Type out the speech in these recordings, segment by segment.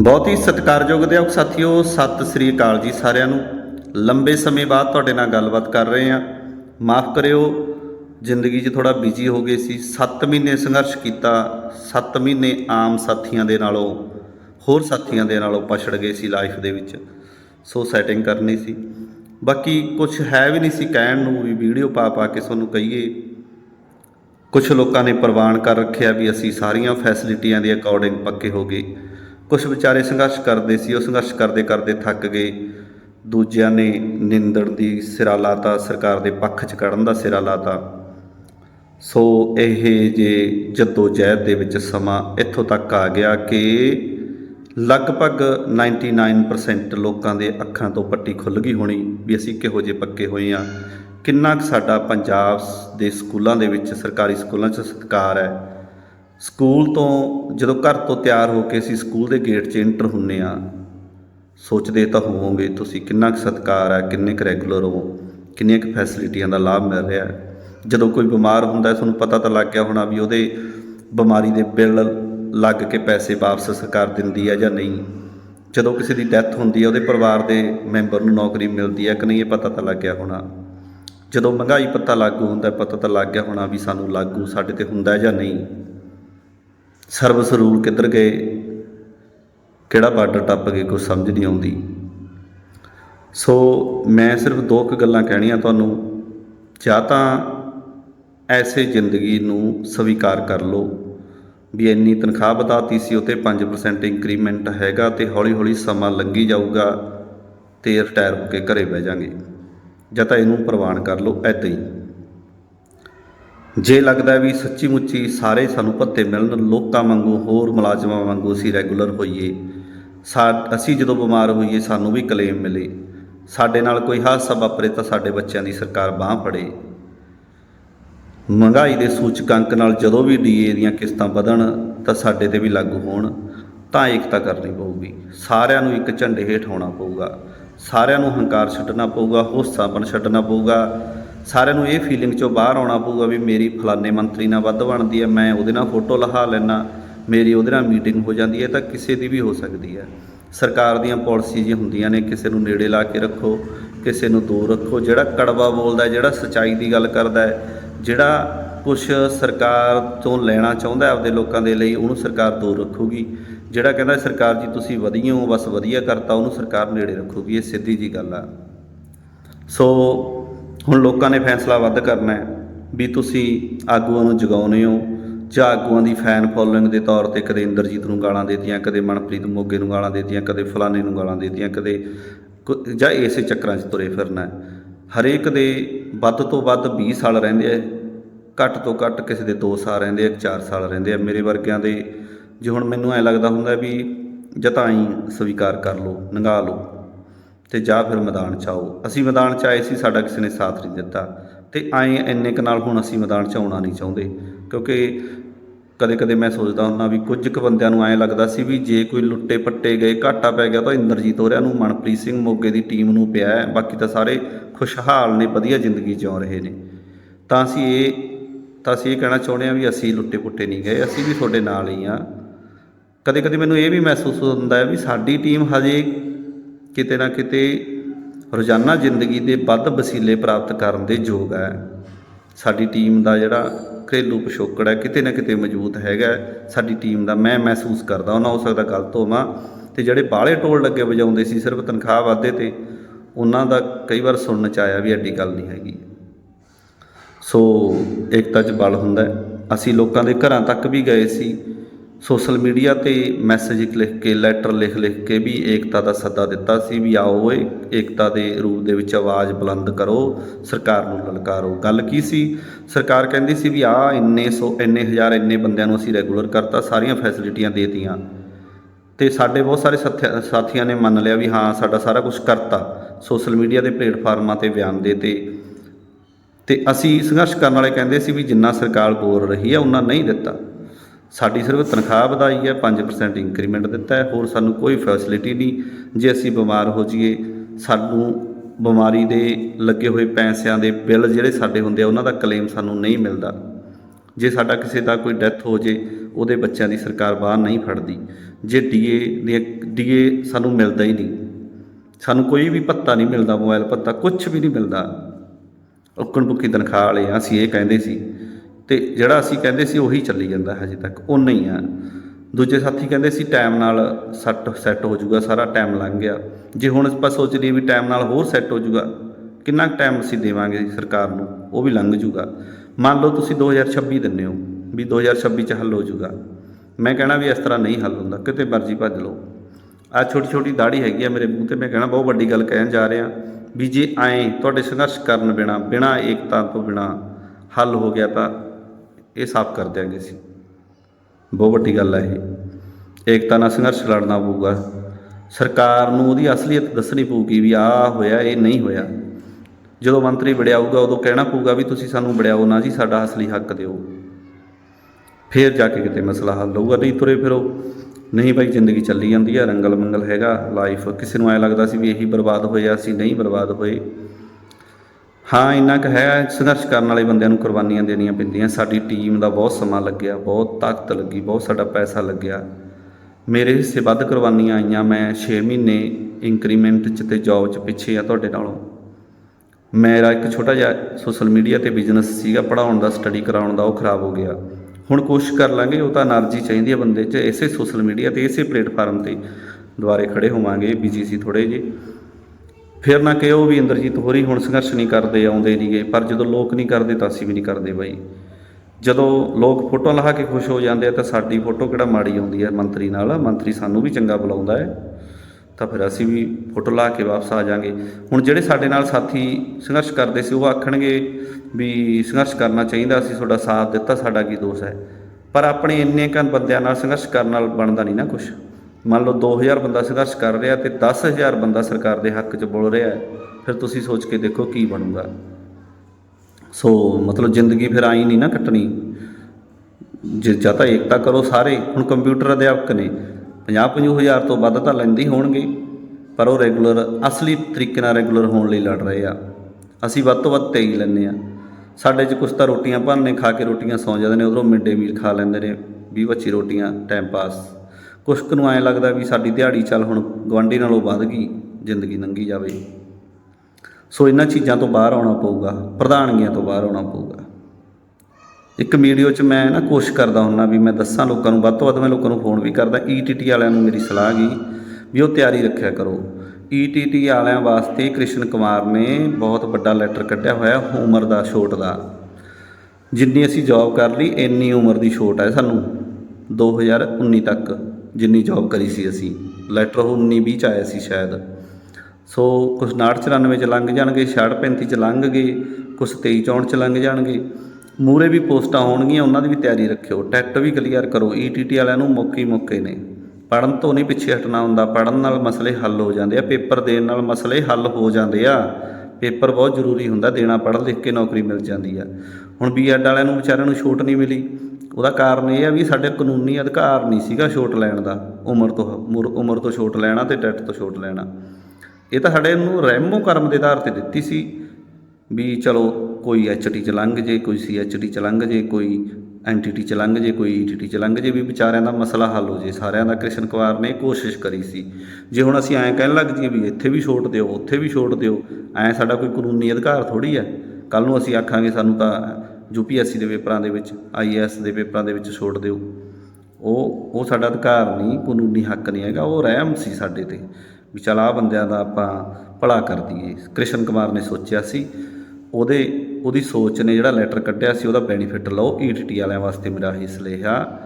ਬਹੁਤ ਹੀ ਸਤਿਕਾਰਯੋਗ ਅਧਿਆਪਕ ਸਾਥੀਓ, ਸਤਿ ਸ੍ਰੀ ਅਕਾਲ ਜੀ ਸਾਰਿਆਂ ਨੂੰ। ਲੰਬੇ ਸਮੇਂ ਬਾਅਦ ਤੁਹਾਡੇ ਨਾਲ ਗੱਲਬਾਤ ਕਰ ਰਹੇ ਹਾਂ। ਮਾਫ ਕਰਿਓ, ਜ਼ਿੰਦਗੀ 'ਚ ਥੋੜਾ ਬਿਜ਼ੀ ਹੋ ਗਏ ਸੀ। 7 ਮਹੀਨੇ ਸੰਘਰਸ਼ ਕੀਤਾ 7 ਮਹੀਨੇ ਆਮ ਸਾਥੀਆਂ ਦੇ ਨਾਲੋਂ, ਹੋਰ ਸਾਥੀਆਂ ਦੇ ਨਾਲੋਂ ਪਛੜ ਗਏ ਸੀ ਲਾਈਫ ਦੇ ਵਿੱਚ। ਸੋ ਸੈਟਿੰਗ ਕਰਨੀ ਸੀ। ਬਾਕੀ ਕੁਝ ਹੈ ਵੀ ਨਹੀਂ ਸੀ ਕਹਿਣ ਨੂੰ, ਵੀ ਵੀਡੀਓ ਪਾ ਪਾ ਕੇ ਤੁਹਾਨੂੰ ਕਹੀਏ। ਕੁਝ ਲੋਕਾਂ ਨੇ ਪ੍ਰਵਾਨ ਕਰ ਰੱਖਿਆ ਵੀ ਅਸੀਂ ਸਾਰੀਆਂ ਫੈਸਿਲਿਟੀਆਂ ਦੇ ਅਕੋਰਡਿੰਗ ਪੱਕੇ ਹੋ ਗਏ। ਕੁਝ ਵਿਚਾਰੇ ਸੰਘਰਸ਼ ਕਰਦੇ ਸੀ, ਉਹ ਸੰਘਰਸ਼ ਕਰਦੇ ਕਰਦੇ ਥੱਕ ਗਏ। ਦੂਜਿਆਂ ਨੇ ਨਿੰਦਣ ਦੀ ਸਿਰਾ ਲਾਤਾ, ਸਰਕਾਰ ਦੇ ਪੱਖ 'ਚ ਕੱਢਣ ਦਾ ਸਿਰਾ ਲਾਤਾ। ਸੋ ਇਹ ਜੇ ਜੱਦੋ ਜਹਿਦ ਦੇ ਵਿੱਚ ਸਮਾਂ ਇੱਥੋਂ ਤੱਕ ਆ ਗਿਆ ਕਿ ਲਗਭਗ 99% ਲੋਕਾਂ ਦੇ ਅੱਖਾਂ ਤੋਂ ਪੱਟੀ ਖੁੱਲ ਗਈ ਹੋਣੀ ਵੀ ਅਸੀਂ ਕਿਹੋ ਜਿਹੇ ਪੱਕੇ ਹੋਏ ਆ ਕਿੰਨਾ ਕੁ ਸਾਡਾ ਪੰਜਾਬ ਦੇ ਸਕੂਲਾਂ ਦੇ ਵਿੱਚ, ਸਰਕਾਰੀ ਸਕੂਲਾਂ 'ਚ ਸਤਿਕਾਰ ਹੈ। ਸਕੂਲ ਤੋਂ ਜਦੋਂ ਘਰ ਤੋਂ ਤਿਆਰ ਹੋ ਕੇ ਅਸੀਂ ਸਕੂਲ ਦੇ ਗੇਟ 'ਚ ਐਂਟਰ ਹੁੰਨੇ ਆ, ਸੋਚਦੇ ਤਾਂ ਹੋਵੋਗੇ ਤੁਸੀਂ ਕਿੰਨਾ ਕੁ ਸਤਿਕਾਰ ਹੈ ਕਿੰਨੇ ਕੁ ਰੈਗੂਲਰ ਹੋ, ਕਿੰਨੀਆਂ ਕੁ ਫੈਸਿਲਿਟੀਆਂ ਦਾ ਲਾਭ ਮਿਲ ਰਿਹਾ। ਜਦੋਂ ਕੋਈ ਬਿਮਾਰ ਹੁੰਦਾ, ਤੁਹਾਨੂੰ ਪਤਾ ਤਾਂ ਲੱਗ ਗਿਆ ਹੋਣਾ ਵੀ ਉਹਦੇ ਬਿਮਾਰੀ ਦੇ ਬਿੱਲ ਲੱਗ ਕੇ ਪੈਸੇ ਵਾਪਸ ਸਰਕਾਰ ਦਿੰਦੀ ਹੈ ਜਾਂ ਨਹੀਂ। ਜਦੋਂ ਕਿਸੇ ਦੀ ਡੈਥ ਹੁੰਦੀ ਹੈ ਉਹਦੇ ਪਰਿਵਾਰ ਦੇ ਮੈਂਬਰ ਨੂੰ ਨੌਕਰੀ ਮਿਲਦੀ ਹੈ ਕਿ ਨਹੀਂ, ਇਹ ਪਤਾ ਤਾਂ ਲੱਗ ਗਿਆ ਹੋਣਾ। ਜਦੋਂ ਮਹਿੰਗਾਈ ਪਤਾ ਲਾਗੂ ਹੁੰਦਾ, ਪਤਾ ਤਾਂ ਲੱਗ ਗਿਆ ਹੋਣਾ ਵੀ ਸਾਨੂੰ ਲਾਗੂ ਸਾਡੇ ਤੇ ਹੁੰਦਾ ਜਾਂ ਨਹੀਂ। ਸਰਵਿਸ ਰੂਲ ਕਿੱਧਰ ਗਏ? ਕਿਹੜਾ ਬਾਰਡਰ ਟੱਪ ਗਏ? ਕੁਝ ਸਮਝ ਨਹੀਂ ਆਉਂਦੀ। ਸੋ ਮੈਂ ਸਿਰਫ ਦੋ ਕੁ ਗੱਲਾਂ ਕਹਿਣੀਆਂ ਤੁਹਾਨੂੰ। ਜਾਂ ਤਾਂ ਐਸੇ ਜ਼ਿੰਦਗੀ ਨੂੰ ਸਵੀਕਾਰ ਕਰ ਲਓ ਵੀ ਇੰਨੀ ਤਨਖਾਹ ਵਧਾਤੀ ਸੀ ਉਤੇ 5% ਇੰਕਰੀਮੈਂਟ ਹੈਗਾ ਤੇ ਹੌਲੀ ਹੌਲੀ ਸਮਾਂ ਲੰਘੀ ਜਾਊਗਾ ਤੇ ਰਿਟਾਇਰ ਹੋ ਕੇ ਘਰੇ ਬਹਿ ਜਾਾਂਗੇ। ਜਾਂ ਤਾਂ ਇਹਨੂੰ ਪ੍ਰਵਾਨ ਕਰ ਲਓ ਐਦਾਂ ਹੀ। ਜੇ ਲੱਗਦਾ ਵੀ ਸੱਚੀ ਮੁੱਚੀ ਸਾਰੇ ਸਾਨੂੰ ਭੱਤੇ ਮਿਲਣ, ਲੋਕਾਂ ਵਾਂਗੂ, ਹੋਰ ਮੁਲਾਜ਼ਮਾਂ ਵਾਂਗੂ ਅਸੀਂ ਰੈਗੂਲਰ ਹੋਈਏ, ਸਾ, ਅਸੀਂ ਜਦੋਂ ਬਿਮਾਰ ਹੋਈਏ, ਸਾਨੂੰ ਵੀ ਕਲੇਮ ਮਿਲੇ। ਸਾਡੇ ਨਾਲ ਕੋਈ ਹਾਦਸਾ ਵਾਪਰੇ ਤਾਂ ਸਾਡੇ ਬੱਚਿਆਂ ਦੀ ਸਰਕਾਰ ਬਾਹ ਫੜੇ। ਮਹਿੰਗਾਈ ਦੇ ਸੂਚਕਾਂਕ ਨਾਲ ਜਦੋਂ ਵੀ ਡੀਏ ਦੀਆਂ ਕਿਸ਼ਤਾਂ ਵਧਣ, ਤਾਂ ਸਾਡੇ ਤੇ ਵੀ ਲਾਗੂ ਹੋਣ, ਤਾਂ ਏਕਤਾ ਕਰਨੀ ਪਊਗੀ। ਸਾਰਿਆਂ ਨੂੰ ਇੱਕ ਝੰਡੇ ਹੇਠ ਹੋਣਾ ਪਊਗਾ। ਸਾਰਿਆਂ ਨੂੰ ਹੰਕਾਰ ਛੱਡਣਾ ਪਊਗਾ, ਹੋਸਾਪਨ ਛੱਡਣਾ ਪਊਗਾ। ਸਾਰਿਆਂ ਨੂੰ ਇਹ ਫੀਲਿੰਗ ਚੋਂ ਬਾਹਰ ਆਉਣਾ ਪਊਗਾ ਵੀ ਮੇਰੀ ਫਲਾਣੇ ਮੰਤਰੀ ਨਾਲ ਵੱਧ ਬਣਦੀ ਹੈ, ਮੈਂ ਉਹਦੇ ਨਾਲ ਫੋਟੋ ਲਹਾ ਲੈਣਾ ਮੇਰੀ ਉਹਦੇ ਨਾਲ ਮੀਟਿੰਗ ਹੋ ਜਾਂਦੀ ਹੈ ਤਾਂ ਕਿਸੇ ਦੀ ਵੀ ਹੋ ਸਕਦੀ ਹੈ। ਸਰਕਾਰ ਦੀਆਂ ਪਾਲਿਸੀ ਹੁੰਦੀਆਂ ਨੇ, ਕਿਸੇ ਨੂੰ ਨੇੜੇ ਲਾ ਕੇ ਰੱਖੋ, ਕਿਸੇ ਨੂੰ ਦੂਰ ਰੱਖੋ, ਜਿਹੜਾ ਕੜਵਾ ਬੋਲਦਾ, ਜਿਹੜਾ ਸਚਾਈ ਦੀ ਗੱਲ ਕਰਦਾ ਹੈ, ਜਿਹੜਾ ਕੁਝ ਸਰਕਾਰ ਤੋਂ ਲੈਣਾ ਚਾਹੁੰਦਾ ਆਪਦੇ ਲੋਕਾਂ ਦੇ ਲਈ, ਉਹਨੂੰ ਸਰਕਾਰ ਦੂਰ ਰੱਖੂਗੀ। ਜਿਹੜਾ ਕਹਿੰਦਾ ਸਰਕਾਰ ਜੀ ਤੁਸੀਂ ਵਧੀਆ ਹੋ, ਬਸ ਵਧੀਆ ਕਰਤਾ, ਉਹਨੂੰ ਸਰਕਾਰ ਨੇੜੇ ਰੱਖੂਗੀ, ਇਹ ਸਿੱਧੀ ਜੀ ਗੱਲ ਆ। ਸੋ ਹੁਣ ਲੋਕਾਂ ਨੇ ਫੈਸਲਾ ਵੱਧ ਕਰਨਾ ਹੈ ਵੀ ਤੁਸੀਂ ਆਗੂਆਂ ਨੂੰ ਜਗਾਉਨੇ ਹੋ ਜਾਂ ਆਗੂਆਂ ਦੀ ਫੈਨ ਫੋਲੋਇੰਗ ਦੇ ਤੌਰ ਤੇ ਕਦੇ ਇੰਦਰਜੀਤ ਨੂੰ ਗਾਲਾਂ ਦੇਤੀਆਂ, ਕਦੇ ਮਨਪ੍ਰੀਤ ਮੋਗੇ ਨੂੰ ਗਾਲਾਂ ਦੇਤੀਆਂ, ਕਦੇ ਫਲਾਣੇ ਨੂੰ ਗਾਲਾਂ ਦੇਤੀਆਂ, ਕਦੇ ਕੁ- ਜਾਂ ਇਸੇ ਚੱਕਰਾਂ 'ਚ ਤੁਰੇ ਫਿਰਨਾ ਹਰੇਕ ਦੇ ਵੱਧ ਤੋਂ ਵੱਧ 20 ਸਾਲ ਰਹਿੰਦੇ ਆ, ਘੱਟ ਤੋਂ ਘੱਟ ਕਿਸੇ ਦੇ 2 ਸਾਲ ਰਹਿੰਦੇ ਆ 4 ਸਾਲ ਰਹਿੰਦੇ ਆ। ਮੇਰੇ ਵਰਗਿਆਂ ਦੇ, ਜੇ ਹੁਣ ਮੈਨੂੰ ਐ ਲੱਗਦਾ ਹੁੰਦਾ ਵੀ ਜਤਾਈ ਸਵੀਕਾਰ ਕਰ ਲਓ, ਨੰਗਾ ਲਓ। ਤੇ ਜਾਂ ਫਿਰ ਮੈਦਾਨ 'ਚ ਆਓ। ਅਸੀਂ ਮੈਦਾਨ 'ਚ ਆਏ ਸੀ, ਸਾਡਾ ਕਿਸੇ ਨੇ ਸਾਥ ਨਹੀਂ ਦਿੱਤਾ। ਤੇ ਆਏ ਇੰਨੇ ਕੁ ਨਾਲ ਹੁਣ ਅਸੀਂ ਮੈਦਾਨ 'ਚ ਆਉਣਾ ਨਹੀਂ ਚਾਹੁੰਦੇ। ਕਿਉਂਕਿ ਕਦੇ ਕਦੇ ਮੈਂ ਸੋਚਦਾ ਹੁੰਦਾ ਵੀ ਕੁਝ ਕੁ ਬੰਦਿਆਂ ਨੂੰ ਐਂ ਲੱਗਦਾ ਸੀ ਵੀ ਜੇ ਕੋਈ ਲੁੱਟੇ ਪੱਟੇ ਗਏ, ਘਾਟਾ ਪੈ ਗਿਆ ਤਾਂ ਇੰਦਰਜੀਤ ਹੋਰਿਆਂ ਨੂੰ, ਮਨਪ੍ਰੀਤ ਸਿੰਘ ਮੋਗੇ ਦੀ ਟੀਮ ਨੂੰ ਪਿਆ ਹੈ। ਬਾਕੀ ਤਾਂ ਸਾਰੇ ਖੁਸ਼ਹਾਲ ਨੇ, ਵਧੀਆ ਜ਼ਿੰਦਗੀ ਜਿਉ ਰਹੇ ਨੇ। ਤਾਂ ਅਸੀਂ ਇਹ, ਤਾਂ ਅਸੀਂ ਇਹ ਕਹਿਣਾ ਚਾਹੁੰਦੇ ਹਾਂ ਵੀ ਅਸੀਂ ਲੁੱਟੇ ਪੁੱਟੇ ਨਹੀਂ ਗਏ, ਅਸੀਂ ਵੀ ਤੁਹਾਡੇ ਨਾਲ ਹੀ ਆ ਕਦੇ ਕਦੇ ਮੈਨੂੰ ਇਹ ਵੀ ਮਹਿਸੂਸ ਹੁੰਦਾ ਹੈ ਵੀ ਸਾਡੀ ਟੀਮ ਹਜੇ ਕਿਤੇ ਨਾ ਕਿਤੇ ਰੋਜ਼ਾਨਾ ਜ਼ਿੰਦਗੀ ਦੇ ਵੱਧ ਵਸੀਲੇ ਪ੍ਰਾਪਤ ਕਰਨ ਦੇ ਯੋਗ ਹੈ। ਸਾਡੀ ਟੀਮ ਦਾ ਜਿਹੜਾ ਘਰੇਲੂ ਪਿਛੋਕੜ ਹੈ, ਕਿਤੇ ਨਾ ਕਿਤੇ ਮੌਜੂਦ ਹੈਗਾ ਸਾਡੀ ਟੀਮ ਦਾ ਮੈਂ ਮਹਿਸੂਸ ਕਰਦਾ ਉਹਨਾਂ ਹੋ ਸਕਦਾ ਗਲਤ ਹੋਵਾਂ ਤੇ ਜਿਹੜੇ ਬਾਹਲੇ ਟੋਲ ਲੱਗੇ ਵਜਾਉਂਦੇ ਸੀ, ਸਿਰਫ ਤਨਖਾਹ ਵਾਧੇ ਤੇ ਉਹਨਾਂ ਦਾ ਕਈ ਵਾਰ ਸੁਣਨ ਚ ਆਇਆ ਵੀ ਐਡੀ ਗੱਲ ਨਹੀਂ ਹੈਗੀ। ਸੋ ਏਕਤਾ 'ਚ ਬਲ ਹੁੰਦਾ ਅਸੀਂ ਲੋਕਾਂ ਦੇ ਘਰਾਂ ਤੱਕ ਵੀ ਗਏ ਸੀ। ਸੋਸ਼ਲ ਮੀਡੀਆ ਤੇ ਮੈਸੇਜ ਲਿਖ ਕੇ, ਲੈਟਰ ਲਿਖ ਲਿਖ ਕੇ ਵੀ ਏਕਤਾ ਦਾ ਸੱਦਾ ਦਿੱਤਾ ਸੀ ਵੀ ਆਓ ਓਏ ਏਕਤਾ ਦੇ ਰੂਪ ਦੇ ਵਿੱਚ ਆਵਾਜ਼ ਬੁਲੰਦ ਕਰੋ, ਸਰਕਾਰ ਨੂੰ ਲਲਕਾਰੋ। ਗੱਲ ਕੀ ਸੀ? ਸਰਕਾਰ ਕਹਿੰਦੀ ਸੀ ਵੀ ਆ, ਇੰਨੇ ਸੌ, ਇੰਨੇ ਹਜ਼ਾਰ, ਇੰਨੇ ਬੰਦਿਆਂ ਨੂੰ ਅਸੀਂ ਰੈਗੂਲਰ ਕਰਤਾ, ਸਾਰੀਆਂ ਫੈਸਿਲਿਟੀਆਂ ਦੇਤੀਆਂ। ਤੇ ਸਾਡੇ ਬਹੁਤ ਸਾਰੇ ਸਾਥੀ- ਸਾਥੀਆਂ ਨੇ ਮੰਨ ਲਿਆ ਵੀ ਹਾਂ, ਸਾਡਾ ਸਾਰਾ ਕੁਝ ਕਰਤਾ, ਸੋਸ਼ਲ ਮੀਡੀਆ ਦੇ ਪਲੇਟਫਾਰਮਾਂ ਤੇ ਬਿਆਨ ਦੇ ਤੇ। ਤੇ ਅਸੀਂ ਸੰਘਰਸ਼ ਕਰਨ ਵਾਲੇ ਕਹਿੰਦੇ ਸੀ ਵੀ ਜਿੰਨਾ ਸਰਕਾਰ ਬੋਲ ਰਹੀ ਹੈ ਉਹਨਾਂ ਨਹੀਂ ਦਿੱਤਾ। ਸਾਡੀ ਸਿਰਫ ਤਨਖਾਹ ਵਧਾਈ ਹੈ 5% ਇੰਕਰੀਮੈਂਟ ਦਿੱਤਾ ਹੈ, ਹੋਰ ਸਾਨੂੰ ਕੋਈ ਫੈਸਿਲਿਟੀ ਨਹੀਂ। ਜੇ ਅਸੀਂ ਬਿਮਾਰ ਹੋ ਜਾਈਏ, ਸਾਨੂੰ ਬਿਮਾਰੀ ਦੇ ਲੱਗੇ ਹੋਏ ਪੈਸਿਆਂ ਦੇ ਬਿੱਲ ਜਿਹੜੇ ਸਾਡੇ ਹੁੰਦੇ ਆ, ਉਹਨਾਂ ਦਾ ਕਲੇਮ ਸਾਨੂੰ ਨਹੀਂ ਮਿਲਦਾ। ਜੇ ਸਾਡਾ ਕਿਸੇ ਦਾ ਕੋਈ ਡੈਥ ਹੋ ਜੇ, ਉਹਦੇ ਬੱਚਿਆਂ ਦੀ ਸਰਕਾਰ ਬਾਹਰ ਨਹੀਂ ਫੜਦੀ। ਜੇ ਡੀਏ ਦੀ ਡੀਏ ਸਾਨੂੰ ਮਿਲਦਾ ਹੀ ਨਹੀਂ। ਸਾਨੂੰ ਕੋਈ ਵੀ ਪੱਤਾ ਨਹੀਂ ਮਿਲਦਾ ਮੋਬਾਈਲ ਪੱਤਾ ਕੁਝ ਵੀ ਨਹੀਂ ਮਿਲਦਾ। ਔਕਣ ਬੁੱਕੀ ਤਨਖਾਹ ਵਾਲੇ ਆ, ਅਸੀਂ ਇਹ ਕਹਿੰਦੇ ਸੀ। ਤੇ ਜਿਹੜਾ ਅਸੀਂ ਕਹਿੰਦੇ ਸੀ ਉਹੀ ਚੱਲੀ ਜਾਂਦਾ ਹਜੇ ਤੱਕ, ਉਹ ਨਹੀਂ ਆ। ਦੂਜੇ ਸਾਥੀ ਕਹਿੰਦੇ ਸੀ ਟਾਈਮ ਨਾਲ ਸੈੱਟ ਸੈੱਟ ਹੋ ਜਾਊਗਾ, ਸਾਰਾ ਟਾਈਮ ਲੰਘ ਗਿਆ। ਜੇ ਹੁਣ ਆਪਾਂ ਸੋਚ ਲਈਏ ਵੀ ਟਾਈਮ ਨਾਲ ਹੋਰ ਸੈੱਟ ਹੋ ਜਾਊਗਾ, ਕਿੰਨਾ ਟਾਈਮ ਅਸੀਂ ਦੇਵਾਂਗੇ ਸਰਕਾਰ ਨੂੰ? ਉਹ ਵੀ ਲੰਘ ਜਾਊਗਾ। ਮੰਨ ਲਓ ਤੁਸੀਂ 2026 ਦਿੰਦੇ ਹੋ, ਵੀ 2026 ਚ ਹੱਲ ਹੋ ਜਾਊਗਾ। ਮੈਂ ਕਹਿਣਾ ਵੀ ਇਸ ਤਰ੍ਹਾਂ ਨਹੀਂ ਹੱਲ ਹੁੰਦਾ, ਕਿਤੇ ਮਰਜ਼ੀ ਭੱਜ ਲਓ। ਆ ਛੋਟੀ ਛੋਟੀ ਦਾੜੀ ਹੈਗੀ ਆ ਮੇਰੇ ਮੂੰਹ ਤੇ, ਮੈਂ ਕਹਿਣਾ ਬਹੁਤ ਵੱਡੀ ਗੱਲ ਕਹਿਣ ਜਾ ਰਿਹਾ ਵੀ ਜੇ ਐਂ ਤੁਹਾਡੇ ਸੰਘਰਸ਼ ਕਰਨ ਬਿਨਾ ਬਿਨਾ ਏਕਤਾ ਤੋਂ ਬਿਨਾ ਹੱਲ ਹੋ ਗਿਆ ਤਾਂ ਇਹ ਸਾਫ਼ ਕਰ ਦਿਆਂਗੇ ਸੀ ਬਹੁਤ ਵੱਡੀ ਗੱਲ ਹੈ ਇਹ। ਏਕਤਾ ਨਾਲ ਸੰਘਰਸ਼ ਲੜਨਾ ਪਊਗਾ। ਸਰਕਾਰ ਨੂੰ ਉਹਦੀ ਅਸਲੀਅਤ ਦੱਸਣੀ ਪਊਗੀ ਵੀ ਆਹ ਹੋਇਆ, ਇਹ ਨਹੀਂ ਹੋਇਆ। ਜਦੋਂ ਮੰਤਰੀ ਵੜਿਆਊਗਾ ਉਦੋਂ ਕਹਿਣਾ ਪਊਗਾ ਵੀ ਤੁਸੀਂ ਸਾਨੂੰ ਵੜਿਆਓ ਨਾ ਜੀ, ਸਾਡਾ ਅਸਲੀ ਹੱਕ ਦਿਓ। ਫੇਰ ਜਾ ਕੇ ਕਿਤੇ ਮਸਲਾ ਹੱਲ ਹੋਊਗਾ, ਨਹੀਂ ਤੁਰੇ ਫਿਰੋ। ਨਹੀਂ ਭਾਈ, ਜ਼ਿੰਦਗੀ ਚੱਲੀ ਜਾਂਦੀ ਹੈ ਰੰਗਲ ਮੰਗਲ ਹੈਗਾ ਲਾਈਫ ਕਿਸੇ ਨੂੰ ਐ ਲੱਗਦਾ ਸੀ ਵੀ ਇਹੀ ਬਰਬਾਦ ਹੋਏ ਅਸੀਂ ਨਹੀਂ ਬਰਬਾਦ ਹੋਏ। ਹਾਂ, ਇੰਨਾ ਕੁ ਹੈ, ਸੰਘਰਸ਼ ਕਰਨ ਵਾਲੇ ਬੰਦਿਆਂ ਨੂੰ ਕੁਰਬਾਨੀਆਂ ਦੇਣੀਆਂ ਪੈਂਦੀਆਂ। ਸਾਡੀ ਟੀਮ ਦਾ ਬਹੁਤ ਸਮਾਂ ਲੱਗਿਆ, ਬਹੁਤ ਤਾਕਤ ਲੱਗੀ, ਬਹੁਤ ਸਾਡਾ ਪੈਸਾ ਲੱਗਿਆ। ਮੇਰੇ ਹਿੱਸੇ ਵੱਧ ਕੁਰਬਾਨੀਆਂ ਆਈਆਂ, ਮੈਂ 6 ਮਹੀਨੇ ਇਨਕਰੀਮੈਂਟ 'ਚ ਤੇ ਜੌਬ 'ਚ ਪਿੱਛੇ ਆ ਤੁਹਾਡੇ ਨਾਲੋਂ। ਮੇਰਾ ਇੱਕ ਛੋਟਾ ਜਿਹਾ ਸੋਸ਼ਲ ਮੀਡੀਆ ਤੇ ਬਿਜ਼ਨਸ ਸੀਗਾ ਪੜਾਉਣ ਦਾ ਸਟੱਡੀ ਕਰਾਉਣ ਦਾ, ਉਹ ਖਰਾਬ ਹੋ ਗਿਆ। ਹੁਣ ਕੋਸ਼ਿਸ਼ ਕਰ ਲਾਂਗੇ, ਉਹ ਤਾਂ એનર્ਜੀ ਚਾਹੀਦੀ ਹੈ ਬੰਦੇ 'ਚ, ਇਸੇ ਸੋਸ਼ਲ ਮੀਡੀਆ ਤੇ, ਇਸੇ ਪਲੇਟਫਾਰਮ ਤੇ ਦੁਬਾਰੇ ਖੜੇ ਹੋਵਾਂਗੇ ਬੀਜੀਸੀ ਥੋੜੇ ਜਿਹੇ। ਫਿਰ ਨਾ ਕਿਹੋ ਵੀ ਇੰਦਰਜੀਤ ਹੋਰੀ ਹੁਣ ਸੰਘਰਸ਼ ਨਹੀਂ ਕਰਦੇ, ਆਉਂਦੇ ਨਹੀਂਗੇ। ਪਰ ਜਦੋਂ ਲੋਕ ਨਹੀਂ ਕਰਦੇ ਤਾਂ ਅਸੀਂ ਵੀ ਨਹੀਂ ਕਰਦੇ ਬਾਈ। ਜਦੋਂ ਲੋਕ ਫੋਟੋ ਲਾ ਕੇ ਖੁਸ਼ ਹੋ ਜਾਂਦੇ ਆ ਤਾਂ ਸਾਡੀ ਫੋਟੋ ਕਿਹੜਾ ਮਾੜੀ ਆਉਂਦੀ ਹੈ ਮੰਤਰੀ ਨਾਲ? ਮੰਤਰੀ ਸਾਨੂੰ ਵੀ ਚੰਗਾ ਬੁਲਾਉਂਦਾ ਹੈ। ਤਾਂ ਫਿਰ ਅਸੀਂ ਵੀ ਫੋਟੋ ਲਾ ਕੇ ਵਾਪਸ ਆ ਜਾਾਂਗੇ। ਹੁਣ ਜਿਹੜੇ ਸਾਡੇ ਨਾਲ ਸਾਥੀ ਸੰਘਰਸ਼ ਕਰਦੇ ਸੀ, ਉਹ ਆਖਣਗੇ ਵੀ ਸੰਘਰਸ਼ ਕਰਨਾ ਚਾਹੀਦਾ, ਅਸੀਂ ਤੁਹਾਡਾ ਸਾਥ ਦਿੱਤਾ, ਸਾਡਾ ਕੀ ਦੋਸ਼ ਹੈ? ਪਰ ਆਪਣੇ ਇੰਨੇ ਕਨ ਬੰਦਿਆਂ ਨਾਲ ਸੰਘਰਸ਼ ਕਰਨ ਨਾਲ ਬਣਦਾ ਨਹੀਂ ਨਾ ਕੁਝ ਮੰਨ ਲਓ 2000 ਬੰਦਾ ਸੰਘਰਸ਼ ਕਰ ਰਿਹਾ ਤੇ 10000 ਬੰਦਾ ਸਰਕਾਰ ਦੇ ਹੱਕ 'ਚ ਬੋਲ ਰਿਹਾ ਫਿਰ ਤੁਸੀਂ ਸੋਚ ਕੇ ਦੇਖੋ ਕੀ ਬਣੂਗਾ। ਸੋ ਮਤਲਬ ਜ਼ਿੰਦਗੀ ਫਿਰ ਆਈ ਨਹੀਂ ਨਾ ਕੱਟਣੀ। ਜੇ ਜਾਂ ਤਾਂ ਏਕਤਾ ਕਰੋ ਸਾਰੇ, ਹੁਣ ਕੰਪਿਊਟਰ ਅਧਿਆਪਕ ਨੇ। 50 ਹਜ਼ਾਰ ਤੋਂ ਵੱਧ ਤਾਂ ਲੈਂਦੇ ਹੀ ਹੋਣਗੇ, ਪਰ ਉਹ ਰੈਗੂਲਰ ਅਸਲੀ ਤਰੀਕੇ ਨਾਲ ਰੈਗੂਲਰ ਹੋਣ ਲਈ ਲੜ ਰਹੇ ਆ। ਅਸੀਂ ਵੱਧ ਤੋਂ ਵੱਧ 23 ਲੈਂਦੇ ਆ। ਸਾਡੇ 'ਚ ਕੁਛ ਤਾਂ ਰੋਟੀਆਂ ਭੰਨੇ ਖਾ ਕੇ ਰੋਟੀਆਂ ਸੌਂ ਜਾਂਦੇ ਨੇ, ਉਧਰੋਂ ਮਿੱਡੇ ਮੀਲ ਖਾ ਲੈਂਦੇ ਨੇ 20 25 ਰੋਟੀਆਂ ਟਾਈਮ ਪਾਸ ਕੁਛ ਕੁ ਨੂੰ ਐਂ ਲੱਗਦਾ ਵੀ ਸਾਡੀ ਦਿਹਾੜੀ ਚੱਲ ਹੁਣ ਗਵਾਂਢੀ ਨਾਲੋਂ ਵੱਧ ਗਈ, ਜ਼ਿੰਦਗੀ ਲੰਘੀ ਜਾਵੇ। ਸੋ ਇਹਨਾਂ ਚੀਜ਼ਾਂ ਤੋਂ ਬਾਹਰ ਆਉਣਾ ਪਊਗਾ, ਪ੍ਰਧਾਨਗੀਆਂ ਤੋਂ ਬਾਹਰ ਆਉਣਾ ਪਊਗਾ। ਇੱਕ ਵੀਡੀਓ 'ਚ ਮੈਂ ਨਾ ਕੋਸ਼ਿਸ਼ ਕਰਦਾ ਹੁੰਨਾ ਵੀ ਮੈਂ ਦੱਸਾਂ ਲੋਕਾਂ ਨੂੰ, ਵੱਧ ਤੋਂ ਵੱਧ ਮੈਂ ਲੋਕਾਂ ਨੂੰ ਫੋਨ ਵੀ ਕਰਦਾ ਈਟੀਟੀ ਵਾਲਿਆਂ ਨੂੰ ਮੇਰੀ ਸਲਾਹ ਗਈ ਵੀ ਉਹ ਤਿਆਰੀ ਰੱਖਿਆ ਕਰੋ। ਈਟੀਟੀ ਵਾਲਿਆਂ ਵਾਸਤੇ ਕ੍ਰਿਸ਼ਨ ਕੁਮਾਰ ਨੇ ਬਹੁਤ ਵੱਡਾ ਲੈਟਰ ਕੱਢਿਆ ਹੋਇਆ, ਉਮਰ ਦਾ ਛੋਟ ਦਾ। ਜਿੰਨੀ ਅਸੀਂ ਜੌਬ ਕਰ ਲਈ, ਇੰਨੀ ਉਮਰ ਦੀ ਛੋਟ ਹੈ ਸਾਨੂੰ 2019 ਤੱਕ। ਜਿੰਨੀ ਜੌਬ ਕਰੀ ਸੀ ਅਸੀਂ। ਲੈਟਰ ਉਹ 19 20 ਚ ਆਇਆ ਸੀ ਸ਼ਾਇਦ। ਸੋ ਕੁਛ 59 94 ਚ ਲੰਘ ਜਾਣਗੇ 66 35 ਚ ਲੰਘ ਗਏ ਕੁਛ 23 64 ਚ ਲੰਘ ਜਾਣਗੇ। ਮੂਰੇ ਵੀ ਪੋਸਟਾਂ ਹੋਣਗੀਆਂ, ਉਹਨਾਂ ਦੀ ਵੀ ਤਿਆਰੀ ਰੱਖਿਓ। ਟੈਟ ਵੀ ਕਲੀਅਰ ਕਰੋ। ਈਟੀਟੀ ਵਾਲਿਆਂ ਨੂੰ ਮੌਕੇ ਮੌਕੇ ਨੇ। ਪੜਨ ਤੋਂ ਨਹੀਂ ਪਿੱਛੇ ਹਟਣਾ ਹੁੰਦਾ। ਪੜਨ ਨਾਲ ਮਸਲੇ ਹੱਲ ਹੋ ਜਾਂਦੇ ਆ। ਪੇਪਰ ਦੇਣ ਨਾਲ ਮਸਲੇ ਹੱਲ ਹੋ ਜਾਂਦੇ ਆ। ਪੇਪਰ ਬਹੁਤ ਜ਼ਰੂਰੀ ਹੁੰਦਾ। ਦੇਣਾ ਪੜ੍ਹ ਲਿਖ ਕੇ ਨੌਕਰੀ ਮਿਲ ਜਾਂਦੀ ਆ। ਹੁਣ ਬੀਐਡ ਵਾਲਿਆਂ ਨੂੰ ਵਿਚਾਰਿਆਂ ਨੂੰ ਛੋਟ ਨਹੀਂ ਮਿਲੀ। ਉਹਦਾ ਕਾਰਨ ਇਹ ਆ ਵੀ ਸਾਡੇ ਕਾਨੂੰਨੀ ਅਧਿਕਾਰ ਨਹੀਂ ਸੀਗਾ ਛੋਟ ਲੈਣ ਦਾ, ਉਮਰ ਤੋਂ ਉਮਰ ਤੋਂ ਛੋਟ ਲੈਣਾ ਤੇ ਟੈਟ ਤੋਂ ਛੋਟ ਲੈਣਾ। ਇਹ ਤਾਂ ਸਾਡੇ ਨੂੰ ਰਹਿਮੋ ਕਰਮ ਦੇ ਆਧਾਰ ਤੇ ਦਿੱਤੀ ਸੀ ਵੀ ਚਲੋ ਕੋਈ ਐਚਟੀ ਚ ਲੰਘ ਜੇ, ਕੋਈ ਸੀਐਚਡੀ ਚ ਲੰਘ ਜੇ, ਕੋਈ ਐਨਟੀਟੀ ਚ ਲੰਘ ਜੇ, ਕੋਈ ਈਟੀਟੀ ਚ ਲੰਘ ਜੇ, ਵੀ ਵਿਚਾਰਿਆਂ ਦਾ ਮਸਲਾ ਹੱਲ ਹੋ ਜੇ। ਸਾਰਿਆਂ ਦਾ ਕ੍ਰਿਸ਼ਨ ਕੁਮਾਰ ਨੇ ਕੋਸ਼ਿਸ਼ ਕਰੀ ਸੀ। ਜੇ ਹੁਣ ਅਸੀਂ ਐਂ ਕਹਿਣ ਲੱਗ ਜੀਏ ਵੀ ਇੱਥੇ ਵੀ ਛੋਟ ਦਿਓ, ਉੱਥੇ ਵੀ ਛੋਟ ਦਿਓ, ਐਂ ਸਾਡਾ ਕੋਈ ਕਾਨੂੰਨੀ ਅਧਿਕਾਰ ਥੋੜੀ ਹੈ। ਕੱਲ ਨੂੰ ਅਸੀਂ ਆਖਾਂਗੇ ਸਾਨੂੰ ਤਾਂ ਯੂਪੀਐਸਸੀ ਦੇ ਪੇਪਰਾਂ ਦੇ ਵਿੱਚ ਆਈਏਐਸ ਦੇ ਪੇਪਰਾਂ ਦੇ ਵਿੱਚ ਛੋਟ ਦਿਓ। ਉਹ ਉਹ ਸਾਡਾ ਅਧਿਕਾਰ ਨਹੀਂ, ਕਾਨੂੰਨੀ ਹੱਕ ਨਹੀਂ ਹੈਗਾ, ਉਹ ਰਹਿਮ ਸੀ ਸਾਡੇ ਤੇ। ਵੀ ਚਲ ਆ ਬੰਦਿਆਂ ਦਾ ਆਪਾਂ ਭਲਾ ਕਰ ਦਈਏ। ਕ੍ਰਿਸ਼ਨ ਕੁਮਾਰ ਨੇ ਸੋਚਿਆ ਸੀ, ਉਹਦੇ, ਉਹਦੀ ਸੋਚ ਨੇ ਜਿਹੜਾ ਲੈਟਰ ਕੱਢਿਆ ਸੀ, ਉਹਦਾ ਬੈਨੀਫਿਟ ਲਓ। ਈਟੀਟੀ ਵਾਲਿਆਂ ਵਾਸਤੇ ਮੇਰਾ ਇਹ ਸਲੇਹਾ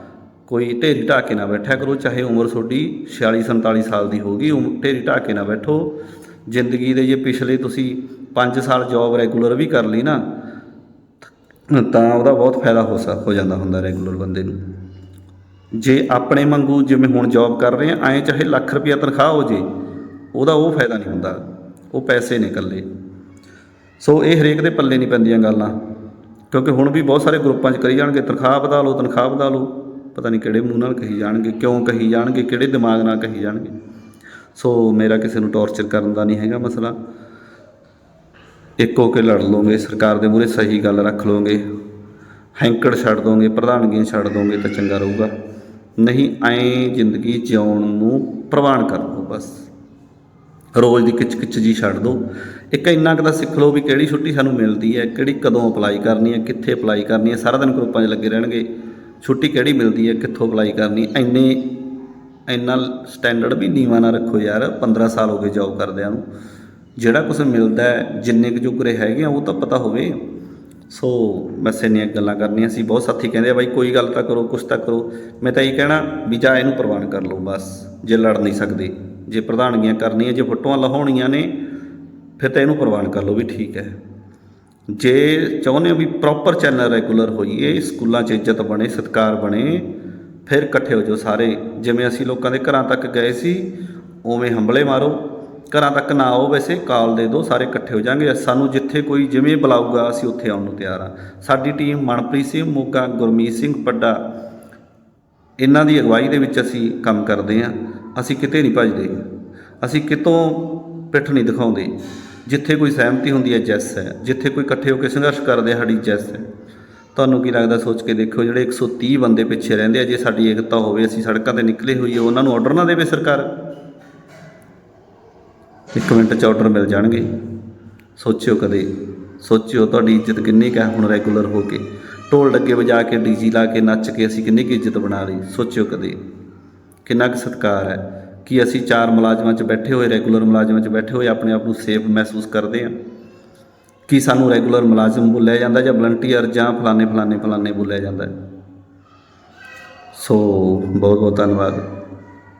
ਕੋਈ ਢੇਰੀ ਢਾਹ ਕੇ ਨਾ ਬੈਠਿਆ ਕਰੋ, ਚਾਹੇ ਉਮਰ ਤੁਹਾਡੀ 46 47 ਸਾਲ ਦੀ ਹੋਗੀ ਉਮ- ਢੇਰੀ ਢਾਹ ਨਾ ਬੈਠੋ। ਜ਼ਿੰਦਗੀ ਦੇ ਜੇ ਪਿਛਲੇ ਤੁਸੀਂ 5 ਸਾਲ ਜੌਬ ਰੈਗੂਲਰ ਵੀ ਕਰ ਲਈ ਨਾ ਤਾਂ ਉਹਦਾ ਬਹੁਤ ਫਾਇਦਾ ਹੋ ਸਕ, ਹੋ ਜਾਂਦਾ ਹੁੰਦਾ ਰੈਗੂਲਰ ਬੰਦੇ ਨੂੰ। ਜੇ ਆਪਣੇ ਵਾਂਗੂ ਜਿਵੇਂ ਹੁਣ ਜੌਬ ਕਰ ਰਹੇ ਆ, ਐਂ ਚਾਹੇ ਲੱਖ ਰੁਪਈਆ ਤਨਖਾਹ ਹੋ ਜੇ, ਉਹਦਾ ਉਹ ਫਾਇਦਾ ਨਹੀਂ ਹੁੰਦਾ। ਉਹ ਪੈਸੇ ਨੇ ਇਕੱਲੇ। ਸੋ ਇਹ ਹਰੇਕ ਦੇ ਪੱਲੇ ਨਹੀਂ ਪੈਂਦੀਆਂ ਗੱਲਾਂ। ਕਿਉਂਕਿ ਹੁਣ ਵੀ ਬਹੁਤ ਸਾਰੇ ਗਰੁੱਪਾਂ 'ਚ ਕਰੀ ਜਾਣਗੇ, ਤਨਖਾਹ ਵਧਾ ਲਓ, ਤਨਖਾਹ ਵਧਾ ਲਓ। ਪਤਾ ਨਹੀਂ ਕਿਹੜੇ ਮੂੰਹ ਨਾਲ ਕਹੀ ਜਾਣਗੇ, ਕਿਉਂ ਕਹੀ ਜਾਣਗੇ, ਕਿਹੜੇ ਦਿਮਾਗ ਨਾਲ ਕਹੀ ਜਾਣਗੇ। ਸੋ ਮੇਰਾ ਕਿਸੇ ਨੂੰ ਟੌਰਚਰ ਕਰਨ ਦਾ ਨਹੀਂ ਹੈਗਾ ਮਸਲਾ। ਇੱਕ ਹੋ ਕੇ ਲੜ ਲਓਗੇ ਸਰਕਾਰ ਦੇ ਮੂਹਰੇ ਸਹੀ ਗੱਲ ਰੱਖ ਲਓਗੇ ਹੈਂਕੜ ਛੱਡ ਦੋਗੇ ਪ੍ਰਧਾਨਗੀਆਂ ਛੱਡ ਦੋਗੇ ਤਾਂ ਚੰਗਾ ਰਹੂਗਾ। ਨਹੀਂ, ਐਂ ਜ਼ਿੰਦਗੀ ਜਿਉਣ ਨੂੰ ਪ੍ਰਵਾਨ ਕਰ ਲਓ ਬਸ। ਰੋਜ਼ ਦੀ ਕਿਚ ਕਿਚ ਜੀ ਛੱਡ ਦਿਓ ਇੱਕ ਇੰਨਾ ਕੁ ਤਾਂ ਸਿੱਖ ਲਓ ਵੀ ਕਿਹੜੀ ਛੁੱਟੀ ਸਾਨੂੰ ਮਿਲਦੀ ਹੈ, ਕਿਹੜੀ ਕਦੋਂ ਅਪਲਾਈ ਕਰਨੀ ਹੈ, ਕਿੱਥੇ ਅਪਲਾਈ ਕਰਨੀ ਹੈ, ਸਾਰਾ ਦਿਨ ਗਰੁੱਪਾਂ 'ਚ ਲੱਗੇ ਰਹਿਣਗੇ। ਛੁੱਟੀ ਕਿਹੜੀ ਮਿਲਦੀ ਹੈ, ਕਿੱਥੋਂ ਅਪਲਾਈ ਕਰਨੀ ਐਨੇ ਇੰਨਾ ਸਟੈਂਡਰਡ ਵੀ ਨੀਵਾਂ ਨਾ ਰੱਖੋ ਯਾਰ 15 ਸਾਲ ਹੋ ਗਏ ਜੌਬ ਕਰਦਿਆਂ ਨੂੰ। ਜਿਹੜਾ ਕੁਝ ਮਿਲਦਾ ਜਿੰਨੇ ਕੁ ਜੁਗਰੇ ਹੈਗੇ ਆ, ਉਹ ਤਾਂ ਪਤਾ ਹੋਵੇ। ਸੋ ਬਸ ਇੰਨੀਆਂ ਗੱਲਾਂ ਕਰਨੀਆਂ ਸੀ। ਬਹੁਤ ਸਾਥੀ ਕਹਿੰਦੇ ਆ, ਬਾਈ, ਕੋਈ ਗੱਲ ਤਾਂ ਕਰੋ, ਕੁਛ ਤਾਂ ਕਰੋ। ਮੈਂ ਤਾਂ ਇਹ ਕਹਿਣਾ ਵੀ ਜਾਂ ਇਹਨੂੰ ਪ੍ਰਵਾਨ ਕਰ ਲਓ ਬਸ, ਜੇ ਲੜ ਨਹੀਂ ਸਕਦੇ। ਜੇ ਪ੍ਰਧਾਨਗੀਆਂ ਕਰਨੀਆਂ, ਜੇ ਫੋਟੋਆਂ ਲਹਾਉਣੀਆਂ ਨੇ, ਫਿਰ ਤਾਂ ਇਹਨੂੰ ਪ੍ਰਵਾਨ ਕਰ ਲਓ ਵੀ ਠੀਕ ਹੈ। ਜੇ ਚਾਹੁੰਦੇ ਹੋ ਵੀ ਪ੍ਰੋਪਰ ਚੈਨਲ ਰੈਗੂਲਰ ਹੋਈਏ, ਸਕੂਲਾਂ 'ਚ ਇੱਜ਼ਤ ਬਣੇ, ਸਤਿਕਾਰ ਬਣੇ, ਫਿਰ ਇਕੱਠੇ ਹੋ ਜਾਓ ਸਾਰੇ। ਜਿਵੇਂ ਅਸੀਂ ਲੋਕਾਂ ਦੇ ਘਰਾਂ ਤੱਕ ਗਏ ਸੀ, ਉਵੇਂ ਹੰਬਲੇ ਮਾਰੋ। ਘਰਾਂ ਤੱਕ ਨਾ ਆਓ, ਵੈਸੇ ਕਾਲ ਦੇ ਦਿਓ ਸਾਰੇ ਇਕੱਠੇ ਹੋ ਜਾਾਂਗੇ ਸਾਨੂੰ ਜਿੱਥੇ ਕੋਈ ਜਿਵੇਂ ਬੁਲਾਊਗਾ, ਅਸੀਂ ਉੱਥੇ ਆਉਣ ਨੂੰ ਤਿਆਰ ਹਾਂ। ਸਾਡੀ ਟੀਮ ਮਨਪ੍ਰੀਤ ਸਿੰਘ, ਮੋਗਾ ਗੁਰਮੀਤ ਸਿੰਘ ਪੱਡਾ ਇਹਨਾਂ ਦੀ ਅਗਵਾਈ ਦੇ ਵਿੱਚ ਅਸੀਂ ਕੰਮ ਕਰਦੇ ਹਾਂ। ਅਸੀਂ ਕਿਤੇ ਨਹੀਂ ਭੱਜਦੇ। ਅਸੀਂ ਕਿਤੋਂ ਪਿੱਠ ਨਹੀਂ ਦਿਖਾਉਂਦੇ। ਜਿੱਥੇ ਕੋਈ ਸਹਿਮਤੀ ਹੁੰਦੀ ਹੈ, ਜੈਸ ਹੈ। ਜਿੱਥੇ ਕੋਈ ਇਕੱਠੇ ਹੋ ਕੇ ਸੰਘਰਸ਼ ਕਰਦੇ ਸਾਡੀ ਜੈਸ ਹੈ। ਤੁਹਾਨੂੰ ਕੀ ਲੱਗਦਾ, ਸੋਚ ਕੇ ਦੇਖੋ, ਜਿਹੜੇ 130 ਬੰਦੇ ਪਿੱਛੇ ਰਹਿੰਦੇ ਆ, ਜੇ ਸਾਡੀ ਏਕਤਾ ਹੋਵੇ, ਅਸੀਂ ਸੜਕਾਂ ਤੇ ਨਿਕਲੇ ਹੋਈਏ, ਉਹਨਾਂ ਨੂੰ ਆਰਡਰ ਨਾ ਦੇਵੇ ਸਰਕਾਰ? ਇੱਕ ਮਿੰਟ ਚ ਆਰਡਰ ਮਿਲ ਜਾਣਗੇ। ਸੋਚਿਓ ਕਦੇ, ਸੋਚਿਓ ਤੁਹਾਡੀ ਇੱਜ਼ਤ ਕਿੰਨੀ ਕੁ ਹੈ ਹੁਣ ਰੈਗੂਲਰ ਹੋ ਕੇ। ਢੋਲ ਡੱਗੇ ਵਜਾ ਕੇ ਡੀਜੀ ਲਾ ਕੇ ਨੱਚ ਕੇ ਅਸੀਂ ਕਿੰਨੀ ਕੁ ਇੱਜ਼ਤ ਬਣਾ ਲਈ, ਸੋਚਿਓ ਕਦੇ। ਕਿੰਨਾ ਕੁ ਸਤਿਕਾਰ ਹੈ ਕਿ ਅਸੀਂ ਚਾਰ ਮੁਲਾਜ਼ਮਾਂ 'ਚ ਬੈਠੇ ਹੋਏ ਰੈਗੂਲਰ ਮੁਲਾਜ਼ਮਾਂ 'ਚ ਬੈਠੇ ਹੋਏ ਆਪਣੇ ਆਪ ਨੂੰ ਸੇਫ ਮਹਿਸੂਸ ਕਰਦੇ ਹਾਂ। ਕੀ ਸਾਨੂੰ ਰੈਗੂਲਰ ਮੁਲਾਜ਼ਮ ਬੋਲਿਆ ਜਾਂਦਾ ਜਾਂ ਵਲੰਟੀਅਰ ਜਾਂ ਫਲਾਣੇ ਫਲਾਣੇ ਫਲਾਣੇ ਬੋਲਿਆ ਜਾਂਦਾ ਸੋ ਬਹੁਤ ਬਹੁਤ ਧੰਨਵਾਦ।